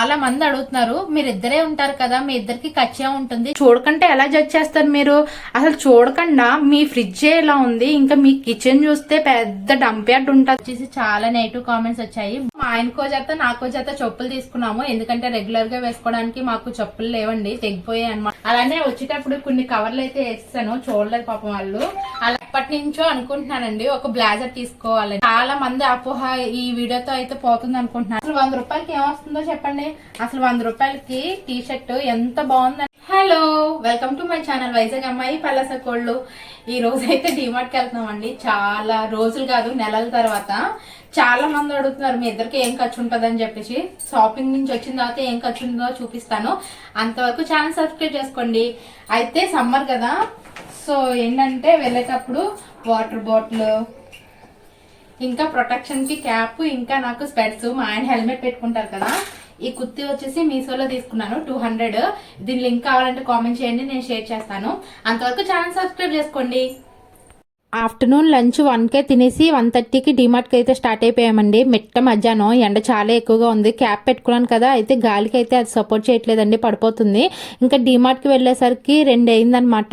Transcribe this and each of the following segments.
చాలా మంది అడుగుతున్నారు మీరు ఇద్దరే ఉంటారు కదా మీ ఇద్దరికి ఖచ్చితంగా ఉంటుంది. చూడకంటే ఎలా జడ్జ్ చేస్తారు మీరు? అసలు చూడకుండా మీ ఫ్రిడ్జ్ ఎలా ఉంది ఇంకా మీ కిచెన్ చూస్తే పెద్ద డంప్ యార్డ్ ఉంటుంది. వచ్చేసి చాలా నెగిటివ్ కామెంట్స్ వచ్చాయి. మా ఆయనకో చేత నాకో చేత చెప్పులు తీసుకున్నాము. ఎందుకంటే రెగ్యులర్గా వేసుకోవడానికి మాకు చెప్పులు లేవండి తెగిపోయాయి అనమాట అలానే వచ్చేటప్పుడు కొన్ని కవర్లు అయితే వేస్తాను చూడలేదు పాపం వాళ్ళు. అలా ఎప్పటి నుంచో అనుకుంటున్నానండి ఒక బ్లాజర్ తీసుకోవాలని. చాలా మంది అపోహ ఈ వీడియోతో అయితే పోతుంది అనుకుంటున్నాను అసలు వంద రూపాయలకి ఏమొస్తుందో చెప్పండి. అసలు వంద రూపాయలకి టీ షర్ట్ ఎంత బాగుందని. Hello welcome to my channel Vizag అమ్మాయి పల్లస కోళ్ళు. ఈ రోజు అయితే డిమార్ట్కి వెళ్తున్నామండి. చాలా రోజులు కాదు నెలల తర్వాత. చాలా మంది అడుగుతున్నారు మీ ఇద్దరికి ఏం ఖర్చు ఉంటుంది అని చెప్పేసి. షాపింగ్ నుంచి వచ్చిన తర్వాత ఏం ఖర్చు ఉందో చూపిస్తాను. అంతవరకు ఛానల్ సబ్స్క్రైబ్ చేసుకోండి. అయితే సమ్మర్ కదా. సో ఏంటంటే వెళ్ళేటప్పుడు వాటర్ బాటిల్ ఇంకా ప్రొటెక్షన్కి క్యాప్ ఇంకా నాకు స్పెట్స్ మా ఆయన హెల్మెట్ పెట్టుకుంటారు కదా. ఈ కుర్తి వచ్చేసి మీషోలో తీసుకున్నాను టూ హండ్రెడ్. దీని లింక్ కావాలంటే కామెంట్ చేయండి నేను షేర్ చేస్తాను. అంతవరకు ఛానల్ సబ్స్క్రైబ్ చేసుకోండి. ఆఫ్టర్నూన్ లంచ్ వన్కే తినేసి వన్ థర్టీకి డిమార్ట్కి అయితే స్టార్ట్ అయిపోయామండి. మెట్ట మధ్యాహ్నం ఎండ చాలా ఎక్కువగా ఉంది. క్యాప్ పెట్టుకున్నాను కదా అయితే గాలికి అయితే అది సపోర్ట్ చేయట్లేదండి పడిపోతుంది. ఇంకా డిమార్ట్కి వెళ్ళేసరికి రెండు అయిందనమాట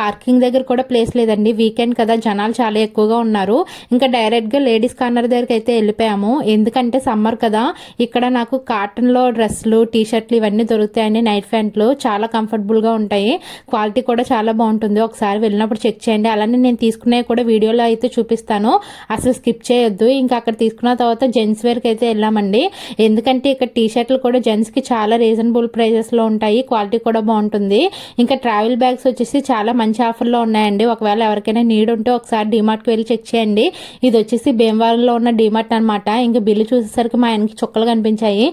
పార్కింగ్ దగ్గర కూడా ప్లేస్ లేదండి. వీకెండ్ కదా జనాలు చాలా ఎక్కువగా ఉన్నారు. ఇంకా డైరెక్ట్గా లేడీస్ కార్నర్ దగ్గరికి అయితే వెళ్ళిపోయాము. ఎందుకంటే సమ్మర్ కదా ఇక్కడ నాకు కాటన్లో డ్రెస్సులు టీషర్ట్లు ఇవన్నీ దొరుకుతాయండి నైట్ ప్యాంట్లు. చాలా కంఫర్టబుల్గా ఉంటాయి. క్వాలిటీ కూడా చాలా బాగుంటుంది. ఒకసారి వెళ్ళినప్పుడు చెక్ చేయండి. అలానే నేను తీసుకున్న తీసుకునే కూడా వీడియోలో అయితే చూపిస్తాను. అసలు స్కిప్ చేయొద్దు. ఇంకా అక్కడ తీసుకున్న తర్వాత జెంట్స్ వేర్కి అయితే వెళ్ళామండి. ఎందుకంటే ఇక్కడ టీ షర్ట్లు కూడా జెంట్స్కి చాలా రీజనబుల్ ప్రైజెస్లో ఉంటాయి. క్వాలిటీ కూడా బాగుంటుంది. ఇంకా ట్రావెల్ బ్యాగ్స్ వచ్చేసి చాలా మంచి ఆఫర్లో ఉన్నాయండి. ఒకవేళ ఎవరికైనా నీడ్ ఉంటే ఒకసారి డిమార్ట్కి వెళ్ళి చెక్ చేయండి. ఇది వచ్చేసి భీమవరంలో ఉన్న డిమార్ట్ అనమాట ఇంకా బిల్లు చూసేసరికి మా ఆయనకి చుక్కలు కనిపించాయి.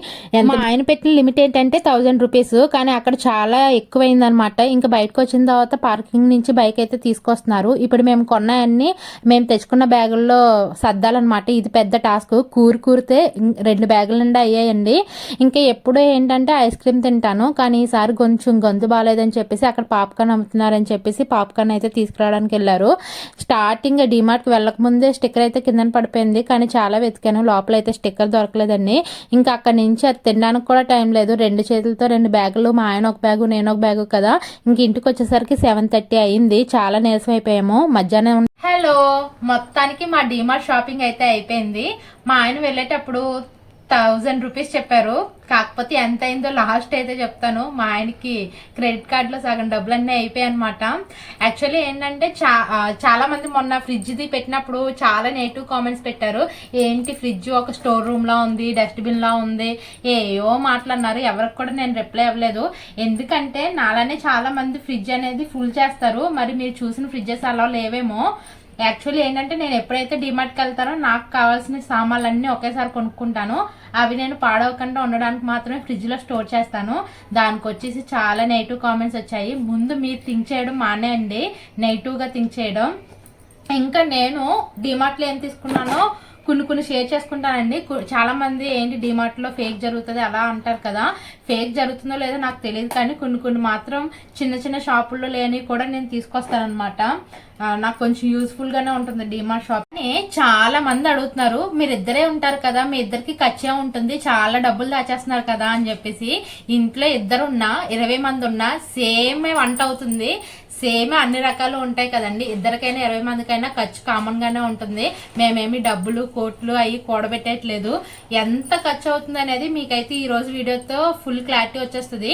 మా ఆయన పెట్టిన లిమిట్ ఏంటంటే థౌజండ్ రూపీస్. కానీ అక్కడ చాలా ఎక్కువైందనమాట ఇంకా బయటకు వచ్చిన తర్వాత పార్కింగ్ నుంచి బైక్ అయితే తీసుకొస్తున్నారు. ఇప్పుడు మేము కొన్న ఉన్నాయన్నీ మేము తెచ్చుకున్న బ్యాగుల్లో సర్దాలన్నమాట. ఇది పెద్ద టాస్క్. కూరు కూరితే రెండు బ్యాగుల నిండా అయ్యాయండి. ఇంకా ఎప్పుడూ ఏంటంటే ఐస్ క్రీమ్ తింటాను. కానీ ఈసారి కొంచెం గొంతు బాగాలేదని చెప్పేసి అక్కడ పాప్కార్న్ అమ్ముతున్నారని చెప్పేసి పాప్కార్న్ అయితే తీసుకురావడానికి వెళ్ళారు. స్టార్టింగ్ డిమార్ట్కి వెళ్ళకముందే స్టిక్కర్ అయితే కింద పడిపోయింది. కానీ చాలా వెతికాను. లోపల అయితే స్టిక్కర్ దొరకలేదండి. ఇంకా అక్కడి నుంచి అది తినడానికి కూడా టైం లేదు. రెండు చేతులతో రెండు బ్యాగులు. మా ఆయన ఒక బ్యాగు నేను ఒక బ్యాగు కదా. ఇంక ఇంటికి వచ్చేసరికి సెవెన్ థర్టీ అయింది. చాలా నీరసం అయిపోయాము. మధ్యాహ్నం హలో మొత్తానికి మా డిమార్ట్ షాపింగ్ అయితే అయిపోయింది. మా ఆయన వెళ్ళేటప్పుడు థౌజండ్ రూపీస్ చెప్పారు. కాకపోతే ఎంత అయిందో లాస్ట్ అయితే చెప్తాను. మా ఆయనకి క్రెడిట్ కార్డులో సగం డబ్బులు అన్నీ అయిపోయాయి అనమాట యాక్చువల్లీ ఏంటంటే చా చాలా మంది మొన్న ఫ్రిడ్జ్ది పెట్టినప్పుడు చాలా నెగిటివ్ కామెంట్స్ పెట్టారు. ఏంటి ఫ్రిడ్జ్ ఒక స్టోర్ రూమ్లా ఉంది డస్ట్బిన్లా ఉంది ఏవో మాట్లాడినారు. ఎవరికి కూడా నేను రిప్లై ఇవ్వలేదు ఎందుకంటే నాలానే చాలా మంది ఫ్రిడ్జ్ అనేది ఫుల్ చేస్తారు. మరి మీరు చూసిన ఫ్రిడ్జెస్ అలా లేవేమో. యాక్చువల్లీ ఏంటంటే నేను ఎప్పుడైతే డిమార్ట్కి వెళ్తానో నాకు కావాల్సిన సామాన్లన్నీ ఒకేసారి కొనుక్కుంటాను. అవి నేను పాడవకుండా ఉండడానికి మాత్రమే ఫ్రిడ్జ్లో స్టోర్ చేస్తాను. దానికి వచ్చేసి చాలా నెగిటివ్ కామెంట్స్ వచ్చాయి. ముందు మీరు థింక్ చేయడం మానేయండి. నెగిటివ్గా థింక్ చేయడం. ఇంకా నేను డిమార్ట్లో ఏం తీసుకున్నానో కొన్ని కొన్ని షేర్ చేసుకుంటానండి. చాలామంది చాలా మంది ఏంటి డిమార్ట్లో ఫేక్ జరుగుతుంది అలా అంటారు కదా. ఫేక్ జరుగుతుందో లేదో నాకు తెలియదు కానీ కొన్ని కొన్ని మాత్రం చిన్న చిన్న షాపుల్లో లేని కూడా నేను తీసుకొస్తానమాట నాకు కొంచెం యూస్ఫుల్ గానే ఉంటుంది డిమార్ట్ షాప్ అని చాలా మంది అడుగుతున్నారు మీరు ఇద్దరే ఉంటారు కదా మీ ఇద్దరికి ఖర్చే ఉంటుంది చాలా డబ్బులు దాచేస్తున్నారు కదా అని చెప్పేసి. ఇంట్లో ఇద్దరు ఉన్నా ఇరవై మంది ఉన్నా సేమ్ వంట అవుతుంది. సేమ్ అన్ని రకాలు ఉంటాయి కదండి. ఇద్దరికైనా ఇరవై మందికైనా ఖర్చు కామన్ గానే ఉంటుంది. మేమేమి డబ్బులు కోట్లు అవి కూడబెట్టట్లేదు ఎంత ఖర్చు అవుతుంది అనేది మీకైతే ఈ రోజు వీడియోతో ఫుల్ క్లారిటీ వచ్చేస్తుంది.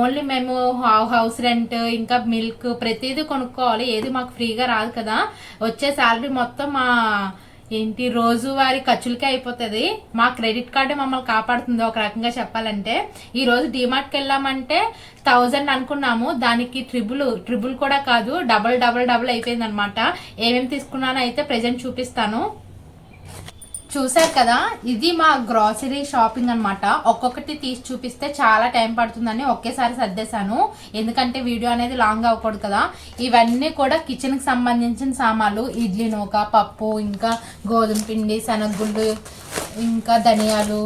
ఓన్లీ మేము హౌస్ రెంట్ ఇంకా మిల్క్ ప్రతిదీ కొనుక్కోవాలి. ఏది మాకు ఫ్రీగా రాదు కదా. వచ్చే శాలరీ మొత్తం మా ఏంటి రోజువారీ ఖర్చులకే అయిపోతుంది. మా క్రెడిట్ కార్డు మమ్మల్ని కాపాడుతుంది. ఒక రకంగా చెప్పాలంటే ఈ రోజు డిమార్ట్కి వెళ్ళామంటే థౌజండ్ అనుకున్నాము. దానికి ట్రిబుల్ ట్రిబుల్ కూడా కాదు డబల్ డబల్ డబల్ అయిపోయింది అనమాట ఏమేమి తీసుకున్నానో అయితే ప్రెజెంట్ చూపిస్తాను. చూసారు కదా? ఇది మా గ్రాసరీ షాపింగ్ అనమాట ఒక్కొక్కటి తీసి చూపిస్తే చాలా టైం పడుతుందని ఒకేసారి సర్దేశాను. ఎందుకంటే వీడియో అనేది లాంగ్ అవ్వకూడదు కదా. ఇవన్నీ కూడా కిచెన్కి సంబంధించిన సామాన్లు. ఇడ్లీ నూక పప్పు ఇంకా గోధుమ పిండి శనగగుళ్ళు ఇంకా ధనియాలు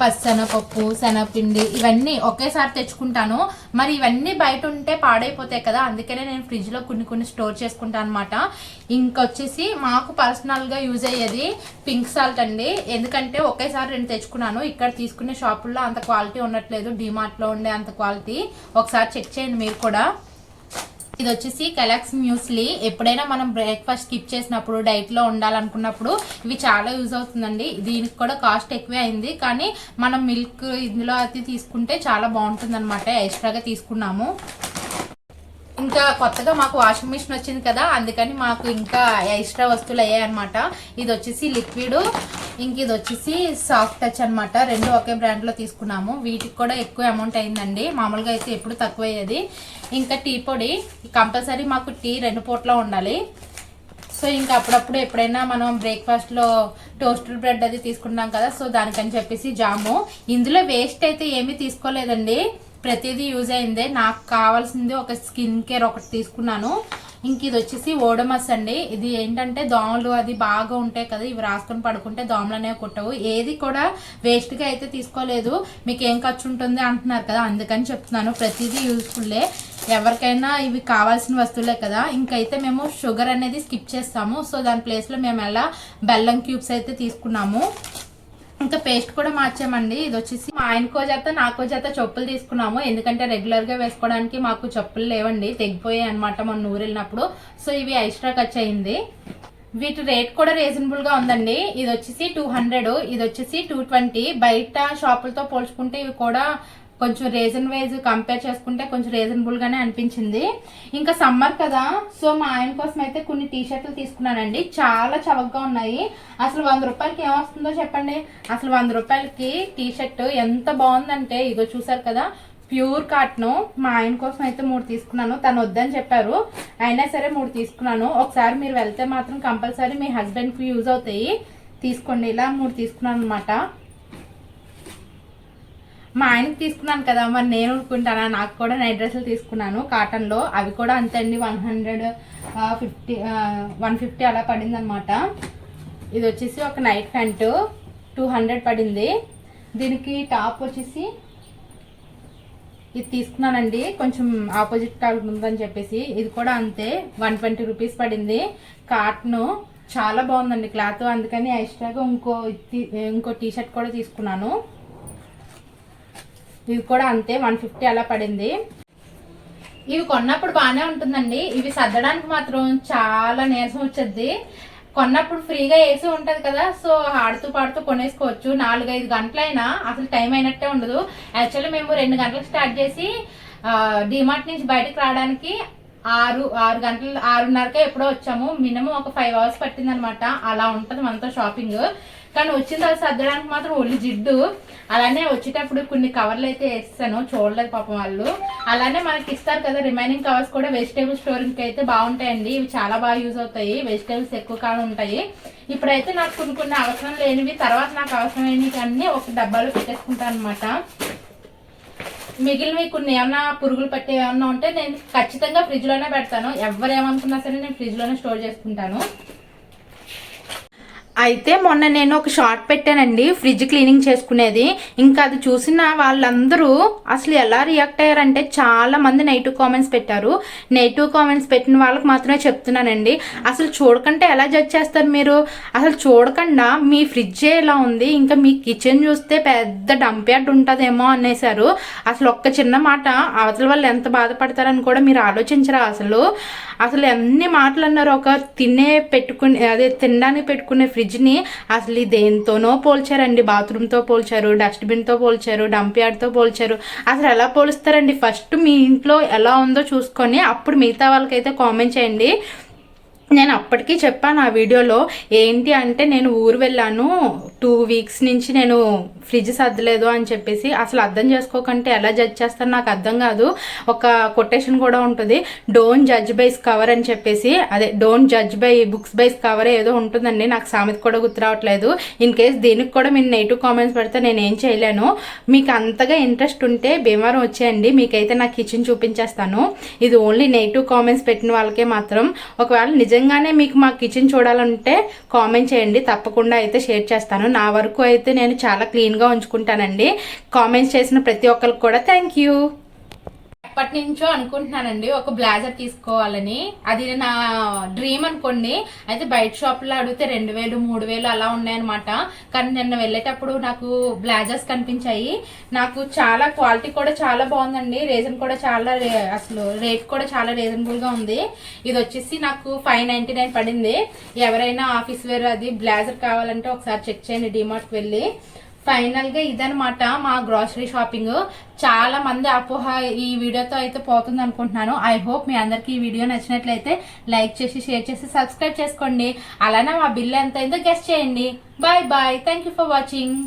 పచ్చనపప్పు శనగపిండి ఇవన్నీ ఒకేసారి తెచ్చుకుంటాను. మరి ఇవన్నీ బయట ఉంటే పాడైపోతాయి కదా అందుకనే నేను ఫ్రిడ్జ్లో కొన్ని కొన్ని స్టోర్ చేసుకుంటాను అనమాట ఇంకొచ్చేసి మాకు పర్సనల్గా యూజ్ అయ్యేది పింక్ సాల్ట్ అండి. ఎందుకంటే ఒకేసారి రెండు తెచ్చుకున్నాను. ఇక్కడ తీసుకునే షాపుల్లో అంత క్వాలిటీ ఉండట్లేదు. డిమార్ట్లో ఉండే అంత క్వాలిటీ. ఒకసారి చెక్ చేయండి మీరు కూడా. ఇది వచ్చేసి కెలాక్స్ మ్యూస్లీ ఎప్పుడైనా మనం బ్రేక్ఫాస్ట్ స్కిప్ చేసినప్పుడు డైట్లో ఉండాలనుకున్నప్పుడు ఇవి చాలా యూజ్ అవుతుందండి. దీనికి కూడా కాస్ట్ ఎక్కువే అయింది. కానీ మనం మిల్క్ ఇందులో అది తీసుకుంటే చాలా బాగుంటుంది అనమాట ఎక్స్ట్రాగా తీసుకున్నాము. ఇంకా కొత్తగా మాకు వాషింగ్ మిషన్ వచ్చింది కదా అందుకని మాకు ఇంకా ఎక్స్ట్రా వస్తువులు అయ్యాయి అనమాట ఇది వచ్చేసి లిక్విడ్ ఇంక ఇది వచ్చేసి సాఫ్ట్ టచ్ అనమాట రెండు ఒకే బ్రాండ్లో తీసుకున్నాము. వీటికి కూడా ఎక్కువ అమౌంట్ అయిందండి. మామూలుగా అయితే ఎప్పుడు తక్కువ అయ్యేది ఇంకా టీ పొడి కంపల్సరీ మాకు టీ రెండు పూట్ల ఉండాలి. సో ఇంకా అప్పుడప్పుడు ఎప్పుడైనా మనం బ్రేక్ఫాస్ట్లో టోస్టెడ్ బ్రెడ్ అది తీసుకుంటాం కదా సో దానికని చెప్పేసి జాము. ఇందులో వేస్ట్ అయితే ఏమీ తీసుకోలేదండి. ప్రతిదీ యూజ్ అయిందే. నాకు కావాల్సింది ఒక స్కిన్ కేర్ ఒకటి తీసుకున్నాను. ఇంక ఇది వచ్చేసి ఓడమస్ అండి. ఇది ఏంటంటే దోమలు అది బాగా ఉంటాయి కదా ఇవి రాసుకొని పడుకుంటే దోమలు అనేవి కుట్టవు. ఏది కూడా వేస్ట్గా అయితే తీసుకోలేదు. మీకు ఏం ఖర్చు ఉంటుంది అంటున్నారు కదా అందుకని చెప్తున్నాను. ప్రతిదీ యూస్ఫుల్లే ఎవరికైనా ఇవి కావాల్సిన వస్తువులే కదా. ఇంకైతే మేము షుగర్ అనేది స్కిప్ చేస్తాము. సో దాని ప్లేస్లో మేము ఎలా బెల్లం క్యూబ్స్ అయితే తీసుకున్నాము. ఇంకా పేస్ట్ కూడా మార్చామండి. ఇది వచ్చేసి మా ఆయనకో చేత నాకో చేత చెప్పులు తీసుకున్నాము. ఎందుకంటే రెగ్యులర్గా వేసుకోవడానికి మాకు చెప్పులు లేవండి. తెగిపోయాయి అనమాట మొన్న ఊరు వెళ్ళినప్పుడు. సో ఇవి ఎక్స్ట్రా ఖర్చు అయింది. వీటి రేట్ కూడా రీజనబుల్గా ఉందండి. ఇది వచ్చేసి టూ హండ్రెడ్ ఇది వచ్చేసి టూ ట్వంటీ బయట షాపులతో పోల్చుకుంటే ఇవి కూడా కొంచెం రీజన్ వైజ్ కంపేర్ చేసుకుంటే కొంచెం రీజనబుల్ గానే అనిపించింది. ఇంకా సమ్మర్ కదా సో మా ఆయన కోసం అయితే కొన్ని టీ షర్ట్లు తీసుకున్నానండి. చాలా చవకగా ఉన్నాయి. అసలు వంద రూపాయలకి ఏమొస్తుందో చెప్పండి. అసలు వంద రూపాయలకి టీ షర్ట్ ఎంత బాగుందంటే ఇదో చూసారు కదా ప్యూర్ కాటన్. మా ఆయన కోసం అయితే మూడు తీసుకున్నాను. తను వద్దని చెప్పారు. అయినా సరే మూడు తీసుకున్నాను. ఒకసారి మీరు వెళ్తే మాత్రం కంపల్సరీ మీ హస్బెండ్కి యూజ్ అవుతాయి. తీసుకోండి. ఇలా మూడు తీసుకున్నాను అనమాట మా ఆయనకి తీసుకున్నాను కదా మరి నేను అనుకుంటానా నాకు కూడా నైట్ డ్రెస్సులు తీసుకున్నాను కాటన్లో. అవి కూడా అంతే అండి one hundred fifty one fifty అలా పడిందనమాట ఇది వచ్చేసి ఒక నైట్ ప్యాంట్ టూ హండ్రెడ్ పడింది. దీనికి టాప్ వచ్చేసి ఇది తీసుకున్నానండి కొంచెం ఆపోజిట్ టాప్ ఉందని చెప్పేసి. ఇది కూడా అంతే వన్ ట్వంటీ రూపీస్ పడింది. కాటన్ చాలా బాగుందండి క్లాత్ అందుకని ఎక్స్ట్రాగా ఇంకో ఇంకో టీ షర్ట్ కూడా తీసుకున్నాను. ఇవి కూడా అంతే వన్ ఫిఫ్టీ అలా పడింది. ఇవి కొన్నప్పుడు బాగానే ఉంటుందండి. ఇవి సర్దడానికి మాత్రం చాలా నీరసం వచ్చేది. కొన్నప్పుడు ఫ్రీగా వేసి ఉంటుంది కదా సో ఆడుతూ పాడుతూ కొనేసుకోవచ్చు. నాలుగైదు గంటలైనా అసలు టైం అయినట్టే ఉండదు. యాక్చువల్లీ మేము రెండు గంటలకు స్టార్ట్ చేసి డిమార్ట్ నుంచి బయటకు రావడానికి ఆరు ఆరు గంటలు ఆరున్నరకే ఎప్పుడో వచ్చాము. మినిమం ఒక ఫైవ్ అవర్స్ పట్టింది అనమాట అలా ఉంటుంది మనతో షాపింగ్. కానీ వచ్చిన తర్వాత సర్దడానికి మాత్రం ఒళ్ళు జిడ్డు. అలానే వచ్చేటప్పుడు కొన్ని కవర్లు అయితే వేస్తాను చూడలేదు పాపం వాళ్ళు. అలానే మనకి ఇస్తారు కదా రిమైనింగ్ కవర్స్ కూడా వెజిటేబుల్ స్టోరింగ్కి అయితే బాగుంటాయండి. ఇవి చాలా బాగా యూజ్ అవుతాయి. వెజిటేబుల్స్ ఎక్కువ కాలం ఉంటాయి. ఇప్పుడైతే నాకు కొన్ని కొన్ని అవసరం లేనివి తర్వాత నాకు అవసరమైనవి అన్నీ ఒక డబ్బాలో పెట్టేసుకుంటాను అనమాట మిగిలినవి కొన్ని ఏమన్నా పురుగులు పట్టే ఏమన్నా ఉంటే నేను ఖచ్చితంగా ఫ్రిడ్జ్లోనే పెడతాను. ఎవరు ఏమనుకున్నా సరే నేను ఫ్రిడ్జ్లోనే స్టోర్ చేసుకుంటాను. అయితే మొన్న నేను ఒక షార్ట్ పెట్టానండి ఫ్రిడ్జ్ క్లీనింగ్ చేసుకునేది. ఇంకా అది చూసిన వాళ్ళందరూ అసలు ఎలా రియాక్ట్ అయ్యారంటే చాలా మంది నెగిటివ్ కామెంట్స్ పెట్టారు. నెగిటివ్ కామెంట్స్ పెట్టిన వాళ్ళకి మాత్రమే చెప్తున్నానండి. అసలు చూడకంటే ఎలా జడ్జ్ చేస్తారు మీరు? అసలు చూడకుండా మీ ఫ్రిడ్జే ఎలా ఉంది? ఇంకా మీ కిచెన్ చూస్తే పెద్ద డంప్ యార్డ్ ఉంటుందేమో అనేసారు అసలు ఒక్క చిన్న మాట అవతల వాళ్ళు ఎంత బాధపడతారని కూడా మీరు ఆలోచించరా అసలు? అసలు ఎన్ని మాటలు అన్నారు? ఒక తినే పెట్టుకునే అదే తినడానికి పెట్టుకునే ఫ్రిడ్జ్ ఫ్రిడ్జ్ని అసలు దేంతోనో పోల్చారండి. బాత్రూమ్తో పోల్చారు డస్ట్బిన్తో పోల్చారు డంప్ యార్డ్తో పోల్చారు. అసలు ఎలా పోలుస్తారండి? ఫస్ట్ మీ ఇంట్లో ఎలా ఉందో చూసుకొని అప్పుడు మిగతా వాళ్ళకైతే కామెంట్ చేయండి. నేను అప్పటికీ చెప్పాను ఆ వీడియోలో ఏంటి అంటే నేను ఊరు వెళ్ళాను టూ వీక్స్ నుంచి నేను ఫ్రిడ్జ్ సర్దలేదు అని చెప్పేసి అసలు అర్థం చేసుకోకంటే ఎలా జడ్జ్ చేస్తారో నాకు అర్థం కాదు. ఒక కొటేషన్ కూడా ఉంటుంది డోంట్ జడ్జ్ బైస్ కవర్ అని చెప్పేసి అదే don't judge by books by's cover ఏదో ఉంటుందండి నాకు సామెత కూడా గుర్తు రావట్లేదు. ఇన్ కేస్ దీనికి కూడా మీరు నెగిటివ్ కామెంట్స్ పెడితే నేను ఏం చేయలేను. మీకు అంతగా ఇంట్రెస్ట్ ఉంటే భీమవరం వచ్చేయండి మీకైతే నా కిచెన్ చూపించేస్తాను. ఇది ఓన్లీ నెగిటివ్ కామెంట్స్ పెట్టిన వాళ్ళకే మాత్రం. ఒకవేళ నిజంగా నిజంగానే మీకు మా కిచెన్ చూడాలంటే కామెంట్ చేయండి. తప్పకుండా అయితే షేర్ చేస్తాను. నా వరకు అయితే నేను చాలా క్లీన్గా ఉంచుకుంటానండి. కామెంట్స్ చేసిన ప్రతి ఒక్కరికి కూడా థ్యాంక్ యూ ఎప్పటి నుంచో అనుకుంటున్నానండి ఒక బ్లేజర్ తీసుకోవాలని. అది నా డ్రీమ్ అనుకోండి. అయితే బయట షాప్లో అడిగితే రెండు వేలు మూడు వేలు అలా ఉన్నాయన్నమాట. కానీ నిన్న వెళ్ళేటప్పుడు నాకు బ్లాజర్స్ కనిపించాయి. నాకు చాలా క్వాలిటీ కూడా చాలా బాగుందండి. రీజన్ కూడా చాలా రే- అసలు రేట్ కూడా చాలా రీజనబుల్గా ఉంది. ఇది వచ్చేసి నాకు ఫైవ్ నైంటీ నైన్ పడింది. ఎవరైనా ఆఫీస్ వేర్ అది బ్లేజర్ కావాలంటే ఒకసారి చెక్ చేయండి డిమార్ట్కి వెళ్ళి. ఫైనల్గా ఇదనమాట మా గ్రాసరీ షాపింగ్. చాలా మంది అపోహ ఈ వీడియోతో అయితే పోతుంది అనుకుంటున్నాను. ఐ హోప్ మీ అందరికి ఈ వీడియో నచ్చినట్లయితే లైక్ చేసి షేర్ చేసి సబ్స్క్రైబ్ చేసుకోండి. అలానే మా బిల్ ఎంత అయిందో గెస్ట్ చేయండి. Bye bye. Thank you for watching.